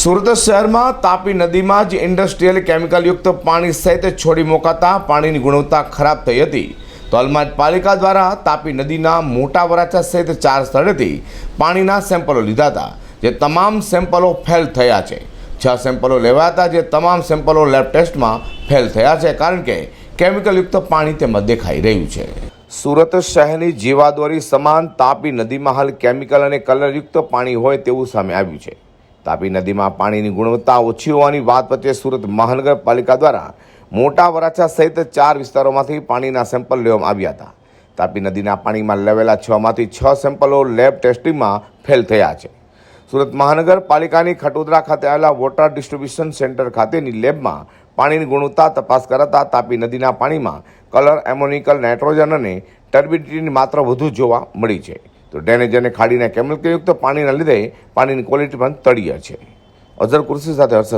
સુરત શહેરમાં તાપી નદીમાં જ ઇન્ડસ્ટ્રીયલ કેમિકલયુક્ત પાણી સહિત છોડી મુકાતા પાણીની ગુણવત્તા ખરાબ થઈ હતી. તો હાલમાં પાલિકા દ્વારા તાપી નદીના મોટા વરાછા સહિત ચાર સ્થળેથી પાણીના સેમ્પલો લીધા હતા, જે તમામ સેમ્પલો ફેલ થયા છે. છ સેમ્પલો લેવાયા હતા જે તમામ સેમ્પલો લેબ ટેસ્ટમાં ફેલ થયા છે, કારણ કે કેમિકલયુક્ત પાણી તેમાં દેખાઈ રહ્યું છે. સુરત શહેરની જીવાદોરી સમાન તાપી નદીમાં હાલ કેમિકલ અને કલરયુક્ત પાણી હોય તેવું સામે આવ્યું છે. તાપી નદીમાં પાણીની ગુણવત્તા ઓછી હોવાની વાત વચ્ચે સુરત મહાનગરપાલિકા દ્વારા મોટા વરાછા સહિત ચાર વિસ્તારોમાંથી પાણીના સેમ્પલ લેવામાં આવ્યા હતા. તાપી નદીના પાણીમાં લેવેલા છમાંથી છ સેમ્પલો લેબ ટેસ્ટિંગમાં ફેલ થયા છે. સુરત મહાનગરપાલિકાની ખટોદરા ખાતે આવેલા વોટર ડિસ્ટ્રીબ્યુશન સેન્ટર ખાતેની લેબમાં પાણીની ગુણવત્તા તપાસ કરાતા તાપી નદીના પાણીમાં કલર, એમોનિકલ નાઇટ્રોજન અને ટર્બિડિટીની માત્રા વધુ જોવા મળી છે. તો ડ્રેનેજ અને ખાડીના કેમિકલયુક્ત પાણીના લીધે પાણીની ક્વોલિટી પણ તળિયે છે. અઝર કુર્સી સાથે હર્ષ